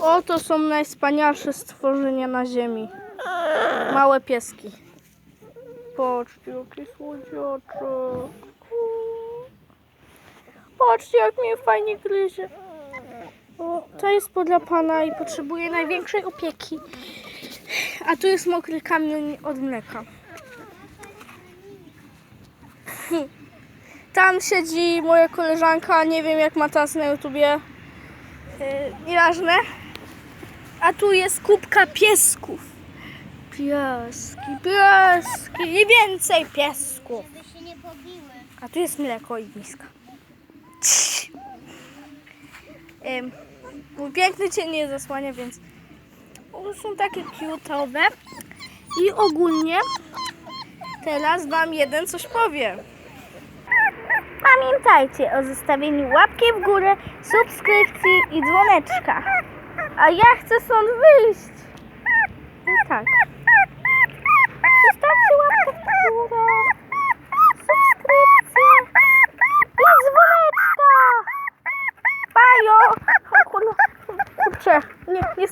O, to są najwspanialsze stworzenia na ziemi. Małe pieski. Patrzcie, jakie słodziacze. Patrzcie, jak mnie fajnie gryzie. O, to jest podrapana i potrzebuje największej opieki. A tu jest mokry kamień od mleka. Tam siedzi moja koleżanka, nie wiem jak ma teraz na YouTubie. Yy, nieważne. A tu jest kubka piesków. Pieski, pieski i więcej piesków. Żeby się nie pobiły. A tu jest mleko i miska. Ym, Mój piękny cień nie zasłania, więc są takie cute'owe. I ogólnie teraz Wam jeden coś powiem. Pamiętajcie o zostawieniu łapki w górę, subskrypcji i dzwoneczka. A ja chcę stąd wyjść. No tak. Zostawcie łapkę w górę, subskrypcję i dzwoneczka. Bajo! Kurczę, nie, nie